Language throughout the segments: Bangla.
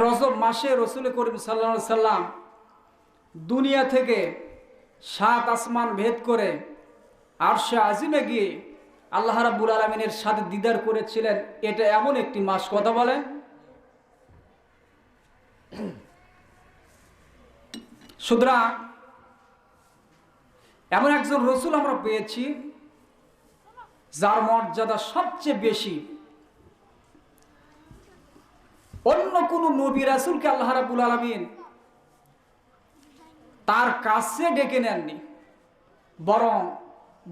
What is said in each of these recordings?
রজব মাসে রসুল করিম সাল্লা সাল্লাম দুনিয়া থেকে সাত আসমান ভেদ করে আর সে আজিমে গিয়ে আল্লাহ রাব্বুল আলমিনের সাথে দিদার করেছিলেন। এটা এমন একটি মাস, কথা বলে সুতরাং এমন একজন রসুল আমরা পেয়েছি, যার মর্যাদা সবচেয়ে বেশি। অন্য কোন নবী রাসুলকে আল্লাহ রাবুল আলমিন তার কাছে ডেকে নেননি। বরং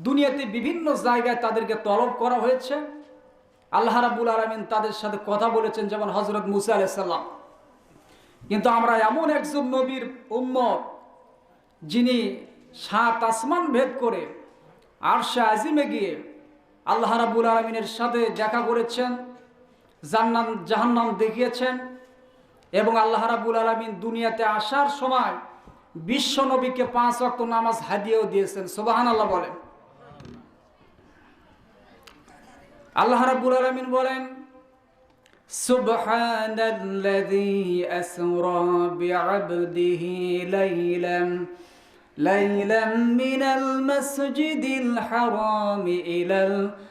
দুনিয়াতে বিভিন্ন জায়গায় তাদেরকে তলব করা হয়েছে। আল্লাহ রাবুল আলমিন তাদের সাথে কথা বলেছেন, যেমন হজরত মুসা আলাইসাল্লাম কিন্তু আমরা এমন একজন নবীর উম্মত, যিনি সাত আসমান ভেদ করে আর সে আজিমে গিয়ে আল্লাহ রাবুল আলমিনের সাথে দেখা করেছেন। জান্নাম জাহান্নাম দেখিয়েছেন এবং আল্লাহ রাবুল আলমিন দুনিয়াতে আসার সময় বিশ্ব নবীকে পাঁচ অক্ট নামাজ হাদিয়েও দিয়েছেন সোবাহান আল্লাহ বলেন আল্লাহ রাবুল আলমিন বলেন سبحان الذي أسرى بعبده ليلا ليلا من المسجد الحرام إلى المسجد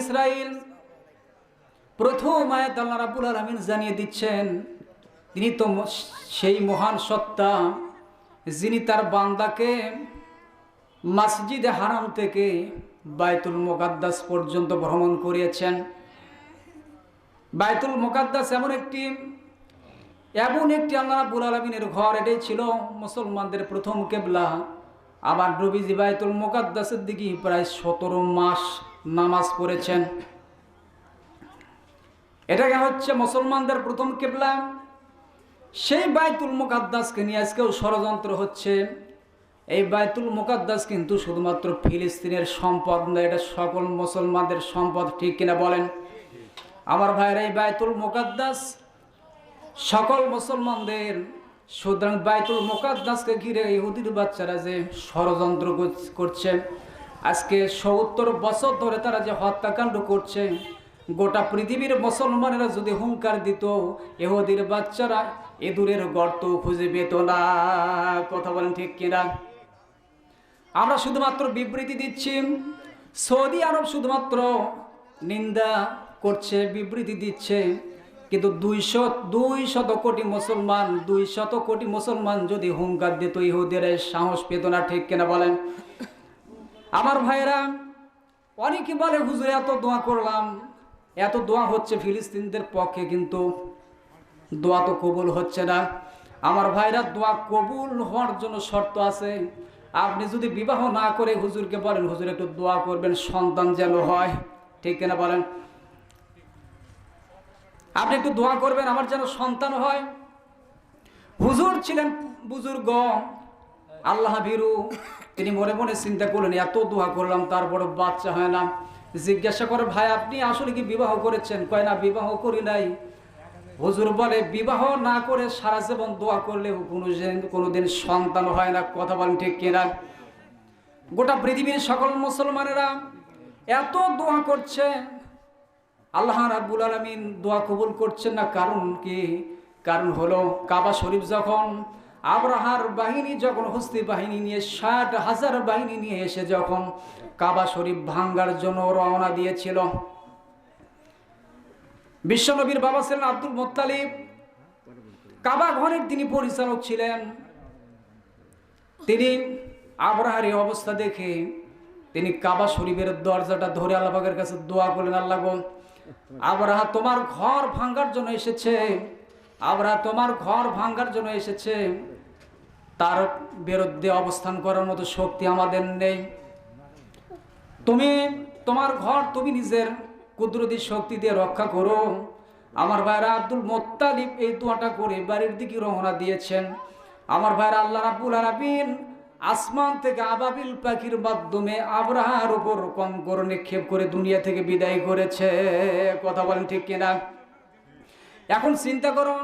ইসরাইল প্রথম জানিয়ে দিচ্ছেন, তিনি তো সেই মহান সত্তা যিনি তার বান্দাকে মসজিদ হারাম থেকে বায়তুল মোকাদ্দাস পর্যন্ত ভ্রমণ করিয়েছেন। বায়তুল মোকাদ্দাস এমন একটি এমন একটি আল্লাহ রাব্বুল আলমিনের ঘর এটাই ছিল মুসলমানদের প্রথম কেবলা। আবার নবীজি বায়তুল মোকাদ্দাসের দিকে প্রায় সতেরো মাস নামাজ পড়েছেন। এটাকে হচ্ছে মুসলমানদের প্রথম কেবলা। সেই বাইতুল মোকাদ্দাসকে নিয়ে আজকেও ষড়যন্ত্র হচ্ছে। এই বাইতুল মোকাদ্দাস কিন্তু শুধুমাত্র ফিলিস্তিনের সম্পদ নয়, এটা সকল মুসলমানদের সম্পদ, ঠিক কিনা বলেন? আমার ভাইয়েরা, এই বাইতুল মোকাদ্দাস সকল মুসলমানদের, সুতরাং বাইতুল মোকাদ্দাসকে ঘিরে ইহুদির বাচ্চারা যে ষড়যন্ত্র করছে আজকে সত্তর বছর ধরে তারা যে হত্যাকাণ্ড করছে, গোটা পৃথিবীর মুসলমানেরা যদি হুঙ্কার দিত এহুদির বাচ্চারা এদুরের গর্ত খুঁজে পেত না। কথা বলেন ঠিক কিনা? আমরা শুধুমাত্র বিবৃতি দিচ্ছি, সৌদি আরব শুধুমাত্র নিন্দা করছে, বিবৃতি দিচ্ছে। কিন্তু দুইশো দুই শত কোটি মুসলমান দুই শত কোটি মুসলমান যদি হুঙ্কার দিত ইহুদের সাহস পেত না, ঠিক কেনা বলেন? আমার ভাইয়েরা, অনেকে বলে, হুজুর, এত দোয়া করলাম। এত দোয়া হচ্ছে ফিলিস্তিনদের পক্ষে, কিন্তু দোয়া তো কবুল হচ্ছে না। আমার ভাইরা দোয়া কবুল হওয়ার জন্য শর্ত আছে। আপনি যদি বিবাহ না করে হুজুরকে বলেন, হুজুর, একটু দোয়া করবেন, সন্তান যেন হয়। ঠিক কিনা বলেন? আপনি একটু দোয়া করবেন, আমার যেন সন্তান হয়। হুজুর ছিলেন বুজুর্গ, আল্লাহ ভীরু। তিনি মনে মনে চিন্তা করলেন, এত দোয়া করলাম তারপরে বাচ্চা হয় না। জিজ্ঞাসা করে, ভাই, আপনি আসলে কি বিবাহ করেছেন? কয়, না, বিবাহ করি নাই। হুজুর বলে, বিবাহ না করে সারা জীবন দোয়া করলে কোনোদিন কোনোদিন সন্তান হয় না। কথা বলেন ঠিক কিনা? গোটা পৃথিবীর সকল মুসলমানেরা এত দোয়া করছে আল্লাহ রাব্বুল আলমিন দোয়া কবুল করছেন না, কারণ কি? কারণ হলো কাবা শরীফ যখন আবরাহার বাহিনী, যখন হস্তি বাহিনী নিয়ে, ষাট হাজার বাহিনী নিয়ে এসে যখন কাবা শরীফ ভাঙ্গার জন্য রওনা দিয়েছিল, বিশ্বনবীর বাবা ছিলেন আব্দুল মোত্তালিব। কাবা ঘরের তিনি পরিচালক ছিলেন। তিনি আবরাহার এই অবস্থা দেখে তিনি কাবা শরীফের দরজাটা ধরে আল্লাহের কাছে দোয়া করলেন, আল্লাহ আবরাহা তোমার ঘর ভাঙ্গার জন্য এসেছে। আবরাহা তোমার ঘর ভাঙ্গার জন্য এসেছে। তার বিরুদ্ধে অবস্থান করার মতো শক্তি আমাদের নেই। তুমি তোমার ঘর তুমি নিজের কুদরতি শক্তি দিয়ে রক্ষা করো। আমার ভাইরা আব্দুল মোত্তালিব এই দোয়াটা করে বাড়ির দিকে রওনা দিয়েছেন। আমার ভাইরা আল্লাহ রাব্বুল আলামিন আসমান থেকে আবাবিল পাখির মাধ্যমে আবরাহার উপর কম করে নিক্ষেপ করে দুনিয়া থেকে বিদায় করেছে। কথা বলেন ঠিক কিনা? এখন চিন্তা করুন,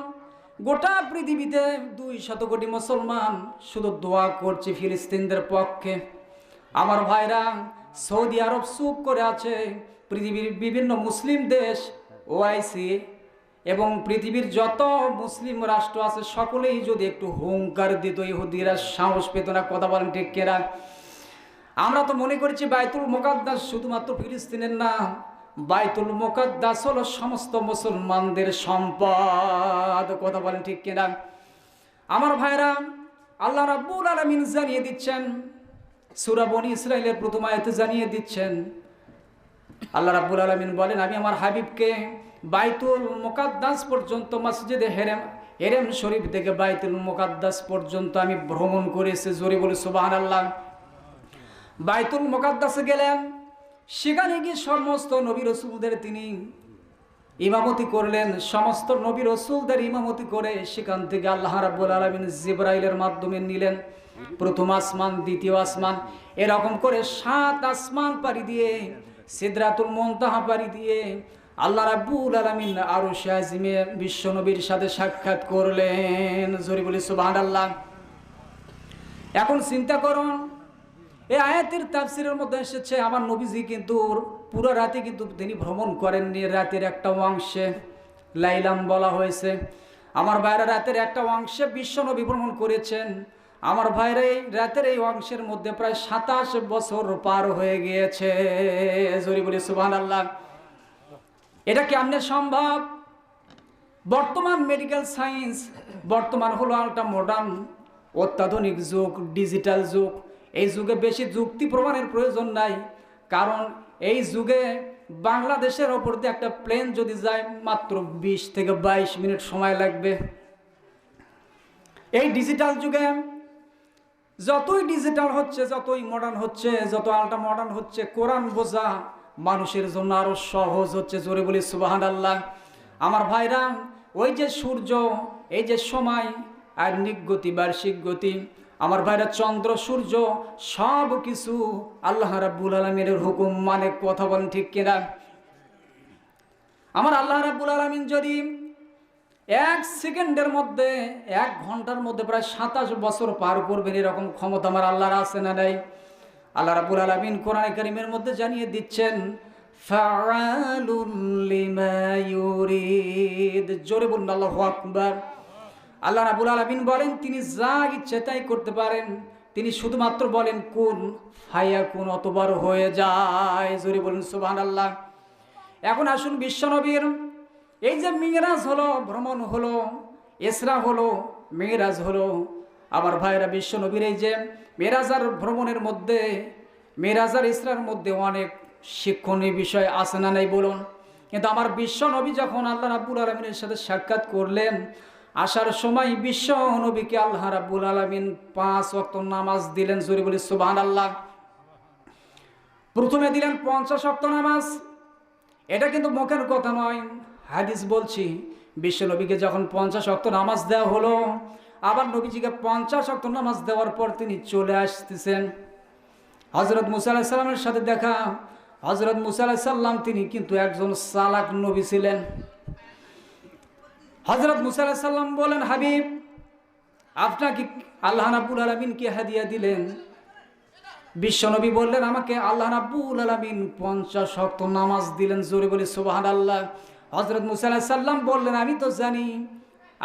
গোটা পৃথিবীতে দুই শত কোটি মুসলমান শুধু দোয়া করছে ফিলিস্তিনদের পক্ষে। আমার ভাইরা, সৌদি আরব চুপ করে আছে, পৃথিবীর বিভিন্ন মুসলিম দেশ, ওআইসি এবং পৃথিবীর যত মুসলিম রাষ্ট্র আছে, সকলেই যদি একটু হুঙ্কার দিত, ইহুদিরা সাহস পেত না, কথা বলেন ঠিক কেনা? আমরা তো মনে করেছি বাইতুল মোকাদ্দাস শুধুমাত্র ফিলিস্তিনের না, বাইতুল মোকাদ্দাস হলো সমস্ত মুসলমানদের সম্পদ, কথা বলেন ঠিক কিনা? আমার ভাইরা, আল্লাহ রাব্বুল আলামিন জানিয়ে দিচ্ছেন, সূরা বনি ইসরাইলের প্রথম আয়াতে জানিয়ে দিচ্ছেন। আল্লাহ রাব্বুল আলামিন বলেন, আমি আমার হাবিবকে বাইতুল মোকাদ্দাস পর্যন্ত মসজিদে হেরেম হেরেম শরীফ থেকে বাইতুল মোকাদ্দাস পর্যন্ত আমি ভ্রমণ করেছি, জোরে বলে সুবহানাল্লাহ। বাইতুল মোকাদ্দাসে গেলেন, সেখানে গিয়ে সমস্ত নবী রসুলদের তিনি ইমামতি করলেন, সমস্ত নবী রসুলদের ইমামতি করে সেখান থেকে আল্লাহ রাব্বুল আলমিন জিব্রাইলের মাধ্যমে নিলেন। প্রথম আসমান, দ্বিতীয় আসমান, এরকম করে সাত আসমান পাড়ি দিয়ে, সিদ্রাতুল মন্তাহা পাড়ি দিয়ে আল্লাহ রাব্বুল আলমিন আরও শাহিমে বিশ্ব নবীর সাথে সাক্ষাৎ করলেন। জরিবুল সুবাহ আল্লাহ এখন চিন্তা করুন, এই আয়াতের তাফসিরের মধ্যে এসেছে, আমার নবীজি কিন্তু পুরো রাতে কিন্তু তিনি ভ্রমণ করেননি, রাতের একটা অংশে। লাইলাম বলা হয়েছে, আমার ভাইরা রাতের একটা অংশে বিশ্ব নবী ভ্রমণ করেছেন। আমার ভাইরা এই রাতের এই অংশের মধ্যে প্রায় সাতাশ বছর পার হয়ে গিয়েছে। জরি বলি সুবাহ আল্লাহ এটা কেমনে সম্ভব? বর্তমান মেডিকেল সায়েন্স বর্তমান হলো একটা মডার্ন অত্যাধুনিক যুগ ডিজিটাল যুগ। এই যুগে বেশি যুক্তি প্রমাণের প্রয়োজন নাই, কারণ এই যুগে বাংলাদেশের ওপর দিয়ে একটা প্লেন যদি যায়, মাত্র বিশ থেকে বাইশ মিনিট সময় লাগবে। এই ডিজিটাল যুগে যতই ডিজিটাল হচ্ছে, যতই মডার্ন হচ্ছে, যত আলটা মডার্ন হচ্ছে, কোরআন বোঝা মানুষের জন্য আরও সহজ হচ্ছে, জোরে বলি সুবাহান আল্লাহ আমার ভাইরা, ওই যে সূর্য, এই যে সময় আর গতি বার্ষিক গতি, আমার ভাইরা চন্দ্র, সূর্য, সব কিছু আল্লাহ রাব্বুল আলমিনের হুকুম মানে কথা বলেন ঠিক কিনা? আমার আল্লাহ রাব্বুল আলমিন যদি এক সেকেন্ডের মধ্যে, এক ঘণ্টার মধ্যে প্রায় সাতাশ বছর পার করবেন, এরকম ক্ষমতা আমার আল্লাহর আছে না নাই? আল্লাহ রাবুল আলমিন কোরআন করিমের মধ্যে জানিয়ে দিচ্ছেন জোরে বলুন, আল্লাহু আকবার। আল্লাহ রাবুল আলমিন বলেন, তিনি যা ইচ্ছে তাই করতে পারেন। তিনি শুধুমাত্র বলেন, কোন ফাইয়া কোন অতবার হয়ে যায়। জোরে বলুন সুবহান আল্লাহ এখন আসুন বিশ্বনবীর, এই যে মিরাজ হলো, ভ্রমণ হলো, এসরা হলো মেয়েরাজ হলো আমার ভাইরা বিশ্বনবীর এই যে মেরাজার ভ্রমণের মধ্যে, মেরাজার ইসরার মধ্যে অনেক শিক্ষণীয় বিষয় আছে না নেই বলুন। কিন্তু আমার বিশ্ব নবী যখন আল্লাহ রাব্বুল আলমিনের সাথে সাক্ষাৎ করলেন, আসার সময় বিশ্ব নবীকে আল্লাহ রাব্বুল আলমিন পাঁচ অক্ত নামাজ দিলেন, জোরে বলি সুবাহ আল্লাহ প্রথমে দিলেন পঞ্চাশ অক্ত নামাজ। এটা কিন্তু মুখের কথা নয়। হাদিস বলছি, বিশ্ব নবীকে যখন পঞ্চাশ অক্ত নামাজ দেওয়া হলো আবার নবীজিকে পঞ্চাশ অক্ত নামাজ দেওয়ার পর তিনি চলে আসতেছেন। হজরত মুসা আলাহিসাল্লামের সাথে দেখা হজরত মুসা আলাহিসাল্লাম তিনি কিন্তু একজন সালাক নবী ছিলেন। হজরত মুসা আলাহিসাল্লাম বলেন, হাবিব, আপনাকে আল্লাহ রাব্বুল আলমিনকে হাদিয়া দিলেন? বিশ্বনবী বললেন, আমাকে আল্লাহ রাব্বুল আলমিন পঞ্চাশ শক্ত নামাজ দিলেন। জোরে বলে সুবাহান আল্লাহ হজরত মুসা সাল্লাম বললেন, আমি তো জানি,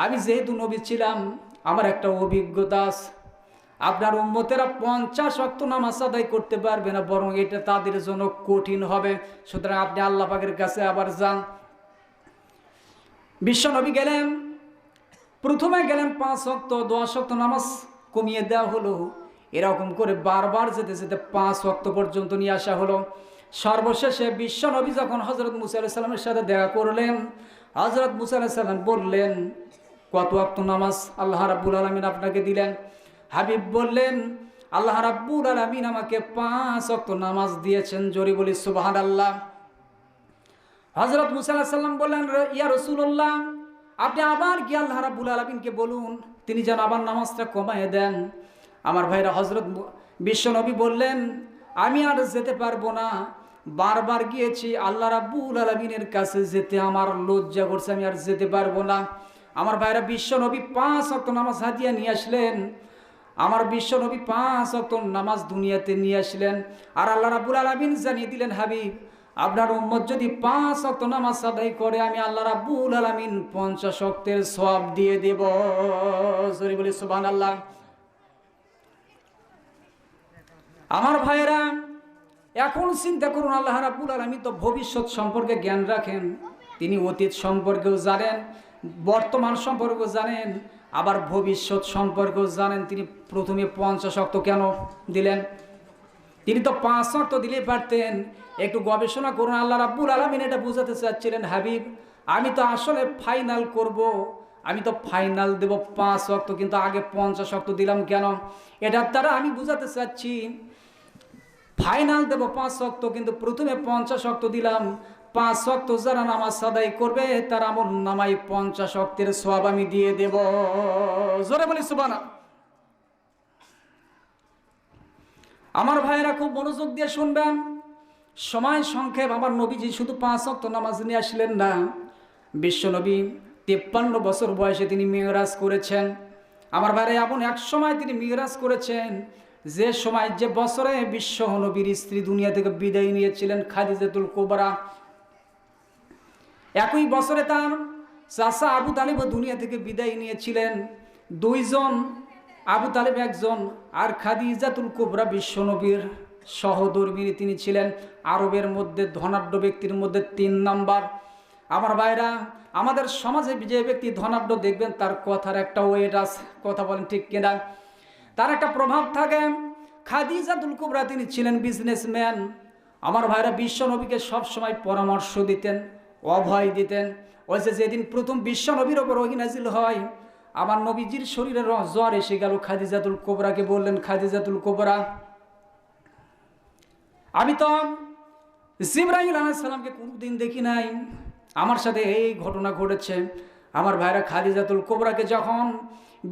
আমি যেহেতু নবী ছিলাম আমার একটা অভিজ্ঞতা আছে। আপনার উম্মতেরা পঞ্চাশ অক্ত নামাজ আদায় করতে পারবে না, বরং এটা তাদের জন্য কঠিন হবে। সুতরাং আপনি আল্লাহ পাকের কাছে আবার যান। বিশ্বনবী গেলেন, প্রথমে গেলেন পাঁচ অক্ত দশ অক্ত নামাজ কমিয়ে দেওয়া হলো। এরকম করে বারবার যেতে যেতে পাঁচ অক্ত পর্যন্ত নিয়ে আসা হলো। সর্বশেষে বিশ্বনবী যখন হজরত মুসা আলাইসাল্লামের সাথে দেখা করলেন হজরত মুসা আলাইসাল্লাম বললেন কত অক্ত নামাজ আল্লাহ রাব্বুল আলমিন আপনাকে দিলেন? হাবিব বললেন, আল্লাহ রাব্বুল আলমিন আমাকে পাঁচ অক্ত নামাজ দিয়েছেন জরি বলি সুবাহান আল্লাহ হজরত মুসা সাল্লাম বললেন ইয়া রসুল্লাহ আপনি আবার কি আল্লাহ রাব্বুল আলমিনকে বলুন, তিনি যেন আবার নামাজটা কমায় দেন। আমার ভাইরা হজরত বিশ্বনবী বললেন, আমি আর যেতে পারব না, বারবার গিয়েছি, আল্লাহ রাব্বুল আলমিনের কাছে যেতে আমার লজ্জা করছে, আমি আর যেতে পারব না। আমার ভাইরা বিশ্ব নবী পাঁচ অক্ট নামাজ হাতিয়া নিয়ে আসলেন। আমার বিশ্ব নবী পাঁচ অক্ত নামাজ দুনিয়াতে নিয়ে আসলেন। আর আল্লাহ রাবুল আলমিন জানিয়ে দিলেন, হাবিব, আপনার উম্মত যদি পাঁচ অক্ত নামাজ আদায় করে, আমি আল্লাহ রাব্বুল আলমিন পঞ্চাশ অক্তের সব দিয়ে দেব। সরি বলি সুবান আল্লাহ আমার ভাইরা এখন চিন্তা করুন, আল্লাহ রাব্বুল আলমিন তো ভবিষ্যৎ সম্পর্কে জ্ঞান রাখেন, তিনি অতীত সম্পর্কেও জানেন। বর্তমান সম্পর্ক জানেন, আবার ভবিষ্যৎ সম্পর্ক জানেন, তিনি প্রথমে পঞ্চাশ অক্ত কেন দিলেন? তিনি তো পাঁচ অক্ত দিলেই পারতেন। একটু গবেষণা করুন, আল্লাহ রাব্বুল আলমিন এটা বুঝাতে চাচ্ছিলেন, হাবিব, আমি তো আসলে ফাইনাল করব। আমি তো ফাইনাল দেব পাঁচ অক্ত, কিন্তু আগে পঞ্চাশ অক্ত দিলাম কেন? এটার দ্বারা আমি বুঝাতে চাচ্ছি ফাইনাল দেব পাঁচ অক্ত, কিন্তু প্রথমে পঞ্চাশ অক্ত দিলাম। পাঁচ অক্ত যারা নামাজ সাদাই করবে, তার আমল নামাই পঞ্চাশ অক্তের সব আমি দিয়ে দেব। জোরে বলি সুবানা আমার ভাইয়েরা খুব মনোযোগ দিয়ে শুনবেন। সময় সংক্ষেপ, আমার নবীজি শুধু পাঁচ অক্ত নামাজ নিয়ে আসলেন না। বিশ্বনবী তেপ্পান্ন বছর বয়সে তিনি মেয়রাজ করেছেন। আমার ভাইরা, এমন এক সময় তিনি মেয়রাজ করেছেন, যে সময় যে বছরে বিশ্ব নবীর স্ত্রী দুনিয়া থেকে বিদায় নিয়েছিলেন, খাদিজাতুল কোবরা। একই বছরে তার চাষা আবু তালিব দুনিয়া থেকে বিদায় নিয়েছিলেন। দুইজন, আবু তালেব একজন আর খাদি খাদিজাতুল কোবরা বিশ্বনবীর সহধর্মিনী তিনি ছিলেন। আরবের মধ্যে ধনাঢ্য ব্যক্তির মধ্যে তিন নাম্বার। আমার ভাইরা, আমাদের সমাজে যে ব্যক্তি ধনাঢ্য দেখবেন, তার কথার একটা ওয়েট আছে। কথা বলেন ঠিক কিনা? তার একটা প্রভাব থাকে। খাদিজাতুল কুবরা তিনি ছিলেন বিজনেসম্যান আমার ভাইরা বিশ্ব নবীকে সবসময় পরামর্শ দিতেন। অভয় দিতেন। যে যেদিন প্রথম বিশ্ব নবীর ওপর অহিনাজিল হয়, আমার নবীজির শরীরে জ্বর এসে গেল খাদিজাতুল কোবরাকে বললেন, খাদিজাতুল কোবরা, আমি তো জিব্রাহিল আলাইসাল্লামকে কোনোদিন দেখি নাই। আমার সাথে এই ঘটনা ঘটেছে। আমার ভাইরা খাদিজাতুল কোবরাকে যখন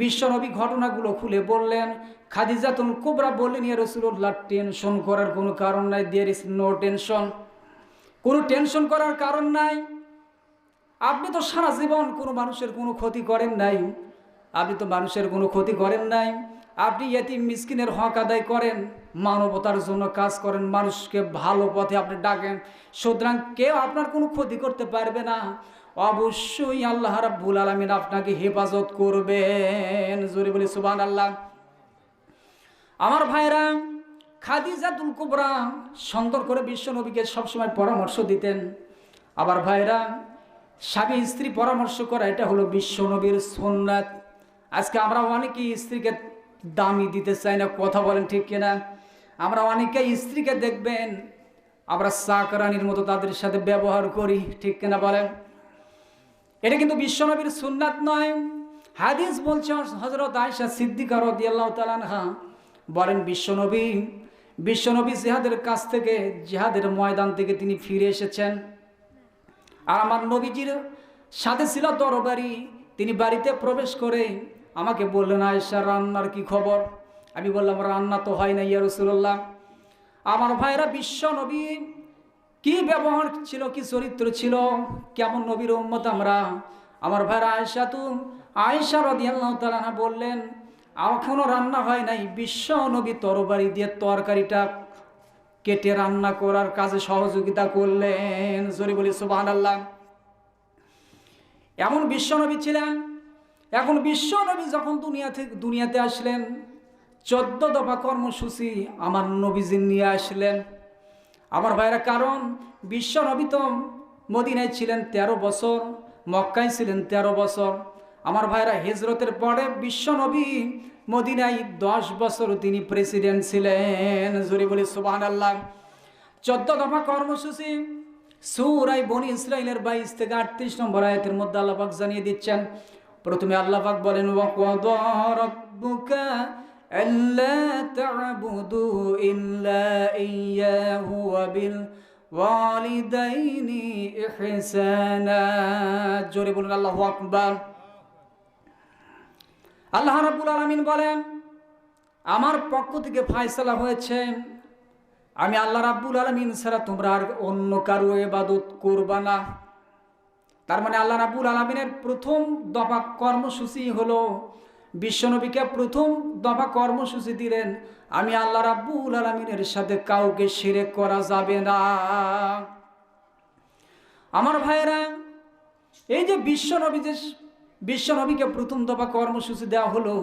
বিশ্বনবী ঘটনাগুলো খুলে বললেন, খাদিজাতুল কোবরা বললেন, ইয়া রসুল্লাহ টেনশন করার কোনো কারণ নাই দেয়ার ইস নো টেনশন কোনো টেনশন করার কারণ নাই। আপনি তো সারা জীবন কোনো মানুষের কোনো ক্ষতি করেন নাই। আপনি তো মানুষের কোনো ক্ষতি করেন নাই। আপনি এতিম মিসকিনের হক আদায় করেন, মানবতার জন্য কাজ করেন, মানুষকে ভালো পথে আপনি ডাকেন। সুতরাং কেউ আপনার কোনো ক্ষতি করতে পারবে না। অবশ্যই আল্লাহ রাব্বুল আলমিন আপনাকে হেফাজত করবেন। জোরে বলি সুবান আল্লাহ আমার ভাইরা খাদিজাতুল কুবরা সুন্দর করে বিশ্ব নবীকে সবসময় পরামর্শ দিতেন। আবার ভাইরা, স্বামী স্ত্রী পরামর্শ করা, এটা হলো বিশ্ব নবীর আজকে আমরা অনেকেই স্ত্রীকে দামি দিতে চাই না, কথা বলেন ঠিক কিনা? আমরা অনেকে স্ত্রীকে দেখবেন, আমরা চাকরানির মতো তাদের সাথে ব্যবহার করি, ঠিক কিনা বলেন? এটা কিন্তু বিশ্বনবীর সুন্নাত নয়। হাদিস বলছে হজরত আয়সা সিদ্দিকা রদিয়াল্লাহ তালানহা বলেন বিশ্বনবী বিশ্বনবী জিহাদের কাছ থেকে, জিহাদের ময়দান থেকে তিনি ফিরে এসেছেন। আর আমার নবীজির সাথে ছিল তরবারি তিনি বাড়িতে প্রবেশ করে আমাকে বললেন আয়সা রান্নার কি খবর? আমি বললাম, রান্না তো হয় না ইয়া রসুল্লাহ আমার ভাইরা বিশ্ব নবী কি ব্যবহার ছিল, কি চরিত্র ছিল, কেমন নবীর উম্মত আমরা? আমার ভাইরা আয়েশা তু আয়েশা রদিয়াল্লাহ বললেন এখনও রান্না হয় নাই। বিশ্ব নবী তরবারি দিয়ে তরকারিটা কেটে রান্না করার কাজে সহযোগিতা করলেন। সরি বলি সুবাহ আল্লাহ এমন বিশ্বনবী ছিলেন, এখন বিশ্বনবী যখন দুনিয়া থেকে দুনিয়াতে আসলেন, চোদ্দ দফা কর্মসূচি আমার নবীজি নিয়ে আসলেন। আমার ভাইরা কারণ বিশ্বনবী তো মদিনায় ছিলেন ১৩ বছর, মক্কায় ছিলেন ১৩ বছর। আমার ভাইরা হিজরতের পরে বিশ্বনবী মদিনায় দশ বছর তিনি প্রেসিডেন্ট ছিলেন। জুরি বলি সুবাহ আল্লাহ চোদ্দ দফা কর্মসূচি সৌরাই বনি ইসরায়েলের বাইশ থেকে আটত্রিশ নম্বর আয়াতের মধ্যে আল্লাহাক জানিয়ে দিচ্ছেন, প্রথমে আল্লাহাক বলেন জোরে বলুন, আল্লাহ আকবার। আল্লাহ রাব্বুল আলামিন বলেন, আমার পক্ষ থেকে ফায়সালা হয়েছে। আমি আল্লাহ রাব্বুল আলমিন ছাড়া তোমরা আর অন্য কারও এবাদত করবা না। তার মানে আল্লাহ রাব্বুল আলমিনের প্রথম দফা কর্মসূচি হলো বিশ্বনবীকে প্রথম দফা কর্মসূচি দিলেন, আমি আল্লাহ রাব্বুল আলমিনের সাথে কাউকে সেরে করা যাবে না। আমার ভাইয়েরা, এই যে বিশ্বনবী যে বিশ্বনবীকে প্রথম দফা কর্মসূচি দেওয়া হলো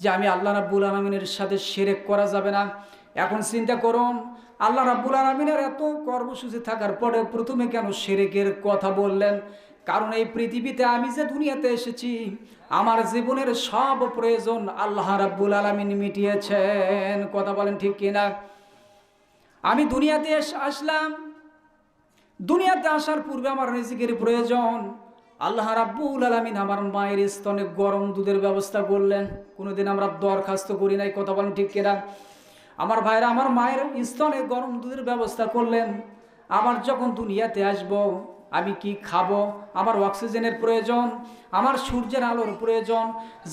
যে আমি আল্লাহ রাব্বুল আলমিনের সাথে সেরেক করা যাবে না। এখন চিন্তা করুন, আল্লাহ রাব্বুল আলমিনের এত কর্মসূচি থাকার পরে প্রথমে কেন সেরেকের কথা বললেন? কারণ এই পৃথিবীতে আমি যে দুনিয়াতে এসেছি, আমার জীবনের সব প্রয়োজন আল্লাহ রাব্বুল আলমিন মিটিয়েছেন। কথা বলেন ঠিক কিনা? আমি দুনিয়াতে আসলাম। দুনিয়াতে আসার পূর্বে আমার রিজিকের প্রয়োজন। আল্লাহ রাব্বুল আলামিন আমার মায়ের স্তনে গরম দুধের ব্যবস্থা করলেন। কোনোদিন আমরা দরখাস্ত করি নাই, কথা বলেন ঠিক কিনা? আমার ভাইরা, আমার মায়ের স্তনে গরম দুধের ব্যবস্থা করলেন। আমার যখন দুনিয়াতে আসব, আমি কি খাব? আমার অক্সিজেনের প্রয়োজন, আমার সূর্যের আলোর প্রয়োজন,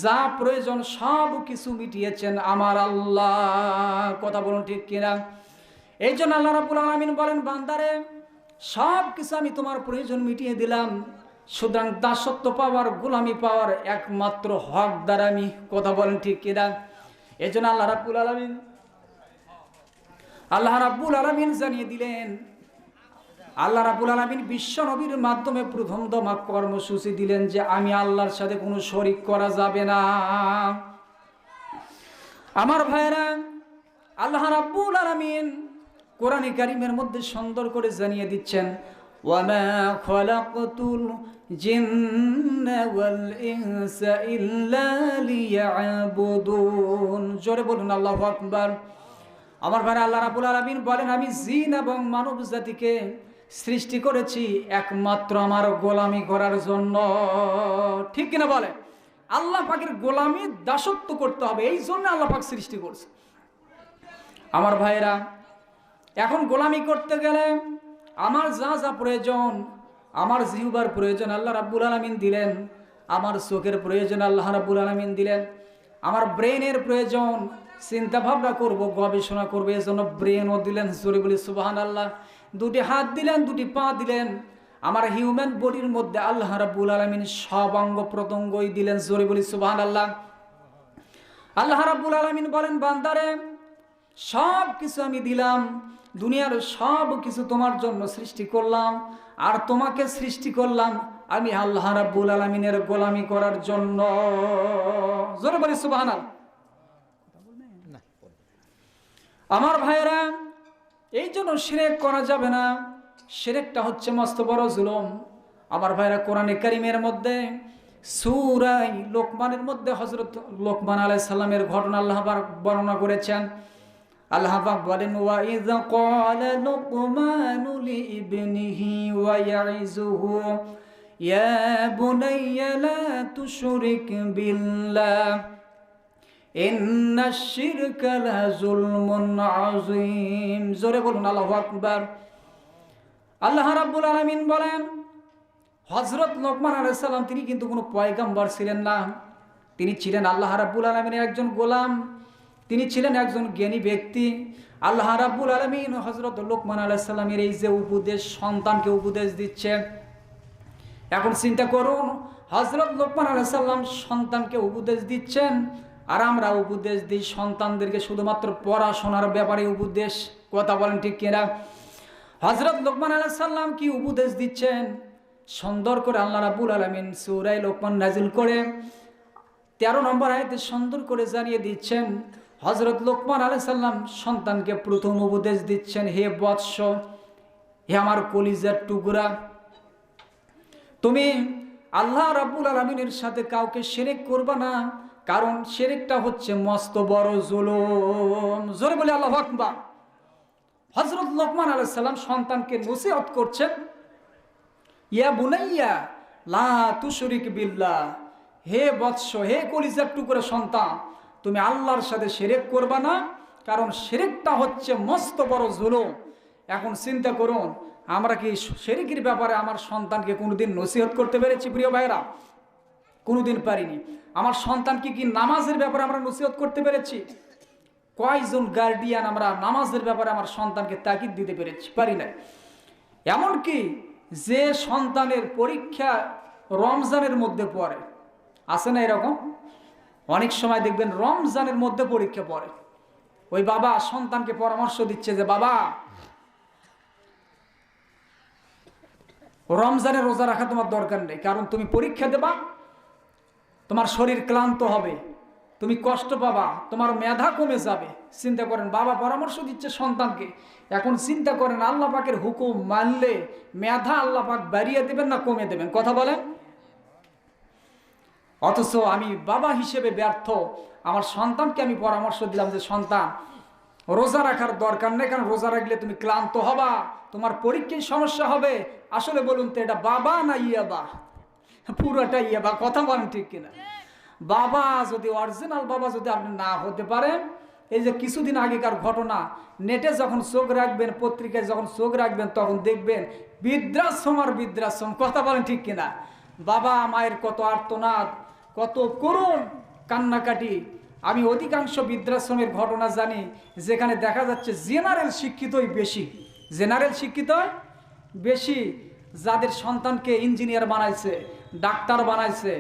যা প্রয়োজন সব কিছু মিটিয়েছেন আমার আল্লাহ। কথা বলুন ঠিক কিনা? এই জন্য আল্লাহ রাবুল আলমিন বলেন, বান্দারে, সব কিছু আমি তোমার প্রয়োজন মিটিয়ে দিলাম। সুতরাং দাসত্ব পাওয়ার, গোলামি পাওয়ার একমাত্র হক দ্বারা আমি কথা বলেন ঠিক কিনা এই জন্য আল্লাহ রাবুল আলমিন, আল্লাহ রাব্বুল আলমিন জানিয়ে দিলেন, আল্লাহ রাবুল আলমিন বিশ্ব নবীর মাধ্যমে প্রথম দমা কর্মসূচি দিলেন যে আমি আল্লাহর সাথে কোনো শরিক করা যাবে না। আমার ভাইরা আল্লাহ রাব্বুল আলামিন কোরআনে কারিমের মধ্যে সুন্দর করে জানিয়ে দিচ্ছেন খলাকতুল জিন্না ওয়াল ইনসা ইল্লা লিয়াবুদুন জোরে বলুন, আল্লাহু আকবার। আমার ভাই আল্লাহ রাবুল আলামিন বলেন, আমি জিন এবং মানব জাতিকে সৃষ্টি করেছি একমাত্র আমার গোলামি করার জন্য। ঠিক কিনা বলে? আল্লাহ পাকের গোলামি দাসত্ব করতে হবে, এই জন্য আল্লাহ পাক সৃষ্টি করছে। আমার ভাইয়েরা এখন গোলামি করতে গেলে আমার যা যা প্রয়োজন, আমার জিহুবার প্রয়োজন আল্লাহ রাব্বুল আলমিন দিলেন। আমার চোখের প্রয়োজন আল্লাহ রাব্বুল আলমিন দিলেন। আমার ব্রেনের প্রয়োজন চিন্তা ভাবনা করব, গবেষণা করব এই জন্য ব্রেনও দিলেন। জোরে বলি সুবাহান আল্লাহ দুটি হাত দিলেন, দুটি পা দিলেন। আমার হিউম্যান বডির মধ্যে আল্লাহ রাব্বুল আলমিন সব অঙ্গ প্রত্যঙ্গই দিলেন। জোরে বলি সুবাহান আল্লাহ আল্লাহ রাব্বুল আলমিন বলেন, বান্দারে সব কিছু আমি দিলাম। দুনিয়ার সব কিছু তোমার জন্য সৃষ্টি করলাম আর তোমাকে সৃষ্টি করলাম আমি আল্লাহ রাব্বুল আলমিনের গোলামি করার জন্য। জোরে বলি সুবাহান আমার ভাইয়েরা এই জন্য সেরেক করা যাবে না। সেরেকটা হচ্ছে মস্ত বড় জুলম। আমার ভাইরা কোরআনে কারিমের মধ্যে সুরাই লোকমানের মধ্যে হজরত লোকমান আলাই সাল্লামের ঘটনা আল্লাহ বর্ণনা করেছেন। আল্লাহ বলেন, ওয়া ইয ক্বালা লুকমানু লিইবনিহি ওয়া ইয়াইযুহু ইয়া বুনাইয়া লা তুশরিক বিল্লাহ, ইন্নাশ শিরকা লাযুলমুন আযীম। জোরে বলুন, আল্লাহু আকবার। আল্লাহ রাব্বুল আলামিন বলেন হজরত লোকমান আলাইসাল্লাম তিনি কিন্তু কোনো পয়গাম্বর ছিলেন না। তিনি ছিলেন আল্লাহ রাব্বুল আলমিনের একজন গোলাম। তিনি ছিলেন একজন জ্ঞানী ব্যক্তি। আল্লাহ রাব্বুল আলমিন হজরত লোকমান আলাইসাল্লামের এই যে উপদেশ, সন্তানকে উপদেশ দিচ্ছে। এখন চিন্তা করুন হজরত লোকমান আলাইসাল্লাম সন্তানকে উপদেশ দিচ্ছেন, আর আমরা উপদেশ দিই সন্তানদেরকে শুধুমাত্র পড়াশোনার ব্যাপারে উপদেশ, কথা বলেন ঠিক কিনা? হজরত লোকমান আলাইসাল্লাম কি উপদেশ দিচ্ছেন? সুন্দর করে আল্লাহ রাবুল আলমিন সুরাই লোকমান নাজিল করে তেরো নম্বর আয়তে সুন্দর করে জানিয়ে দিচ্ছেন হজরত লোকমান আলাইসাল্লাম সন্তানকে প্রথম উপদেশ দিচ্ছেন, হে বৎস, হে আমার কলিজার টুকরা, তুমি আল্লাহ রাব্বুল আলমিনের সাথে কাউকে সেরেক করবা না, কারণ সেরেকটা হচ্ছে মস্ত বড় জুলুম। জোরে বলে আল্লাহ আকবার। হজরত লোকমান আলাইসাল্লাম সন্তানকে নসিহত করছেন, ইয়া বুনাইয়া, লা তুশরিক বিল্লাহ, হে বৎস, হে কলিজার টুকরা সন্তান তুমি আল্লাহর সাথে সেরেক করবা না, কারণ সেরেকটা হচ্ছে মস্ত বড় জুলুম। এখন চিন্তা করুন, আমরা কি সেরেকের ব্যাপারে আমার সন্তানকে কোনোদিন নসিহত করতে পেরেছি, প্রিয় ভাইরা কোনোদিন পারিনি। আমার সন্তানকে কি নামাজের ব্যাপারে আমরা নসিহত করতে পেরেছি? কয়জন গার্ডিয়ান আমরা নামাজের ব্যাপারে আমার সন্তানকে তাকিদ দিতে পেরেছি? পারি না এমনকি যে সন্তানের পরীক্ষা রমজানের মধ্যে পড়ে, আছে না এরকম? অনেক সময় দেখবেন রমজানের মধ্যে পরীক্ষা পড়ে। ওই বাবা সন্তানকে পরামর্শ দিচ্ছে যে, বাবা, রমজানে রোজা রাখা তোমার দরকার নেই। কারণ তুমি পরীক্ষা দেবা, তোমার শরীর ক্লান্ত হবে, তুমি কষ্ট পাবা, তোমার মেধা কমে যাবে। চিন্তা করেন, বাবা পরামর্শ দিচ্ছে সন্তানকে। এখন চিন্তা করেন, আল্লাহ পাকের হুকুম মানলে মেধা আল্লাহ পাক বাড়িয়ে দেবেন না কমে দেবেন? কথা বলেন। অথচ আমি বাবা হিসেবে ব্যর্থ। আমার সন্তানকে আমি পরামর্শ দিলাম যে, সন্তান, রোজা রাখার দরকার নেই, কারণ রোজা রাখলে তুমি ক্লান্ত হবা, তোমার পরীক্ষায় সমস্যা হবে। আসলে বলুন তো, এটা বাবা না ইয়াবা? পুরোটা ইয়াবা, কথা বলেন ঠিক কিনা? বাবা যদি অরিজিনাল বাবা যদি আপনি না হতে পারেন, এই যে কিছুদিন আগেকার ঘটনা, নেটে যখন চোখ রাখবেন, পত্রিকায় যখন চোখ রাখবেন, তখন দেখবেন বৃদ্ধাশ্রম আর বৃদ্ধাশ্রম, কথা বলেন ঠিক কিনা? বাবা, মায়ের কত আর্তনাদ কত করুণ কান্নাকাটি। আমি অধিকাংশ বৃদ্ধাশ্রমের ঘটনা জানি, যেখানে দেখা যাচ্ছে জেনারেল শিক্ষিতই বেশি। জেনারেল শিক্ষিত বেশি, যাদের সন্তানকে ইঞ্জিনিয়ার বানাইছে, ডাক্তার বানাইছে।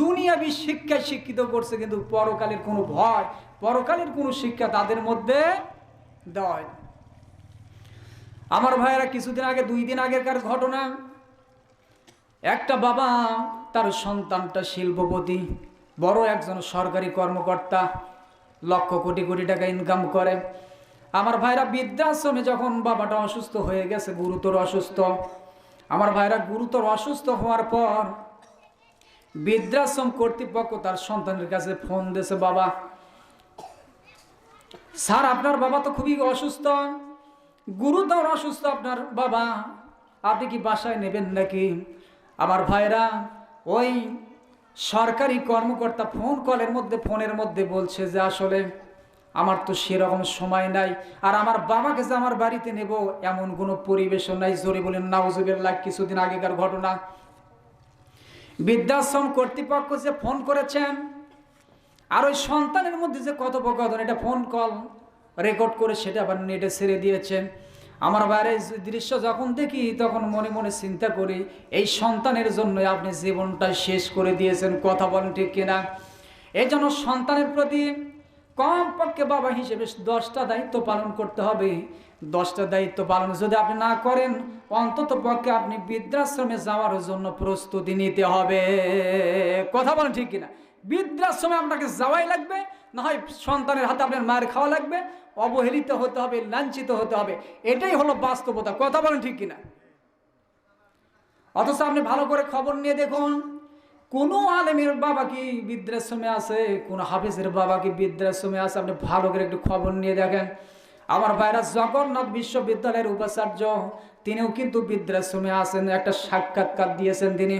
দুনিয়াবি শিক্ষায় শিক্ষিত করছে, কিন্তু পরকালের কোনো ভয়, পরকালের কোনো শিক্ষা তাদের মধ্যে দেওয়া আমার ভাইয়েরা কিছুদিন আগে, দুই দিন আগেকার ঘটনা। একটা বাবা তার সন্তানটা শিল্পপতি, বড় একজন সরকারি কর্মকর্তা, লক্ষ কোটি কোটি টাকা ইনকাম করে। আমার ভাইরা বৃদ্ধাশ্রমে যখন বাবাটা অসুস্থ হয়ে গেছে, গুরুতর অসুস্থ, আমার ভাইরা গুরুতর অসুস্থ হওয়ার পর বৃদ্ধাশ্রম কর্তৃপক্ষ তার সন্তানের কাছে ফোন দিয়েছে, বাবা, স্যার, আপনার বাবা তো খুবই অসুস্থ, গুরুতর অসুস্থ আপনার বাবা, আপনি কি বাসায় নেবেন নাকি? আমার ভাইরা ওই সরকারি কর্মকর্তা ফোন কলের মধ্যে ফোনের মধ্যে বলছে যে আসলে আমার তো সেরকম সময় নাই, আর আমার বাবাকে যে আমার বাড়িতে নেব, এমন কোনো পরিবেশও নাই, জোরে বলেন নাউজুবিল্লাহ কিছুদিন আগেকার ঘটনা। বৃদ্ধাশ্রম কর্তৃপক্ষ যে ফোন করেছেন, আর ওই সন্তানের মধ্যে যে কথোপকথন, এটা ফোন কল রেকর্ড করে সেটা আবার নেটে ছেড়ে দিয়েছেন। আমার বাইরে দৃশ্য যখন দেখি, তখন মনে মনে চিন্তা করি, এই সন্তানের জন্য আপনি জীবনটা শেষ করে দিয়েছেন, কথা বলেন ঠিক কিনা? এই জন্য সন্তানের প্রতি কমপক্ষে বাবা হিসেবে দশটা দায়িত্ব পালন করতে হবে। দশটা দায়িত্ব পালন যদি আপনি না করেন, অন্তত পক্ষে আপনি বৃদ্ধাশ্রমে যাওয়ার জন্য প্রস্তুতি নিতে হবে। কথা বলেন ঠিক কিনা? বৃদ্ধাশ্রমে আপনাকে যাওয়াই লাগবে, না হয় সন্তানের হাতে আপনার মায়ের খাওয়া লাগবে অবহেলিত হতে হবে, লাঞ্ছিত হতে হবে। এটাই হলো বাস্তবতা। কথা বলেন ঠিক কিনা? অথচ আপনি ভালো করে খবর নিয়ে দেখুন, কোন আলেমের বাবা কি বৃদ্ধাশ্রমে আছে, কোন হাফিজের বাবা কি বৃদ্ধাশ্রমে আছে, আপনি ভালো করে একটু খবর নিয়ে দেখেন। আমার ভাইরা জগন্নাথ বিশ্ববিদ্যালয়ের উপাচার্য, তিনিও কিন্তু বৃদ্ধাশ্রমে আছেন, একটা সাক্ষাৎকার দিয়েছেন তিনি।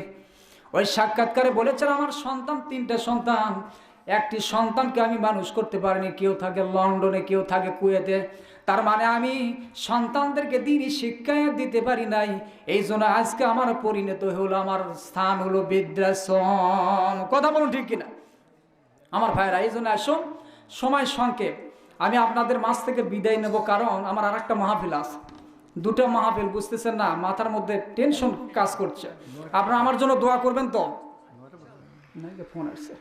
ওই সাক্ষাৎকারে বলেছেন, আমার সন্তান, তিনটা সন্তান। একটি সন্তানকে আমি মানুষ করতে পারিনি। কেউ থাকে লন্ডনে, কেউ থাকে কুয়েতে। তার মানে আমি সন্তানদেরকে দিনই শিক্ষা দিতে পারি নাই। এই জন্য আজকে আমার পরিণত হলো, আমার স্থান হলো বৃদ্ধাশ্রম। কথা বলুন ঠিক কিনা? আমার ভাইরা, এই জন্য আসুন, সময় সংক্ষেপ। আমি আপনাদের মাছ থেকে বিদায় নেব, কারণ আমার আর একটা মাহফিল আছে। দুটো মাহফিল, বুঝতেছেন না, মাথার মধ্যে টেনশন কাজ করছে। আপনারা আমার জন্য দোয়া করবেন তো? ফোন আসছে।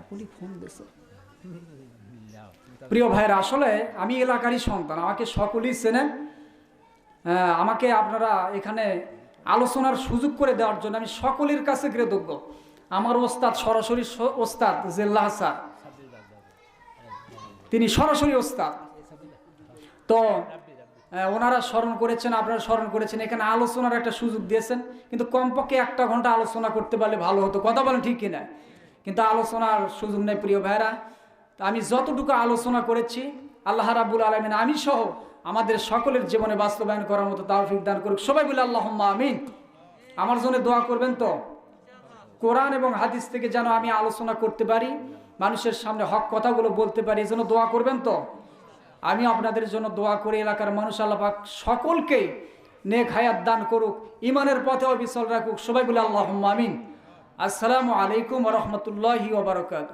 এখনই ফোন দিছে প্রিয় ভাইরা আসলে আমি এলাকারই সন্তান আমাকে সকলেই চেনেন। আহ, আমাকে আপনারা এখানে আলোচনার সুযোগ করে দেওয়ার জন্য আমি সকলের কাছে কৃতজ্ঞ। আমার ওস্তাদ সরাসরি ওস্তাদ জেল্লাহ স্যার। তিনি সরাসরি ওস্তাদ। তো ওনারা স্মরণ করেছেন, আপনারা স্মরণ করেছেন। এখানে আলোচনার একটা সুযোগ দিয়েছেন। কিন্তু কমপক্ষে একটা ঘণ্টা আলোচনা করতে পারলে ভালো হতো। কথা বলেন ঠিক কিনা? কিন্তু আলোচনার সুযোগ নেই, প্রিয় ভাইরা আমি যতটুকু আলোচনা করেছি, আল্লাহ রাবুল আলমিন, আমি সহ আমাদের সকলের জীবনে বাস্তবায়ন করার মতো তাওফিক দান করুক। সবাই বলে আল্লাহ আমিন। আমার জন্য দোয়া করবেন তো? কোরআন এবং হাদিস থেকে যেন আমি আলোচনা করতে পারি, মানুষের সামনে হক কথাগুলো বলতে পারি এই জন্য দোয়া করবেন তো? আমি আপনাদের জন্য দোয়া করে, এলাকার মানুষ আল্লাপাক সকলকে নেক হায়াত দান করুক ইমানের পথে অবিচল রাখুক। সবাই বলে আল্লাহ আমিন। আসসালামু আলাইকুম রহমতুল্লাহি ওবরাকাত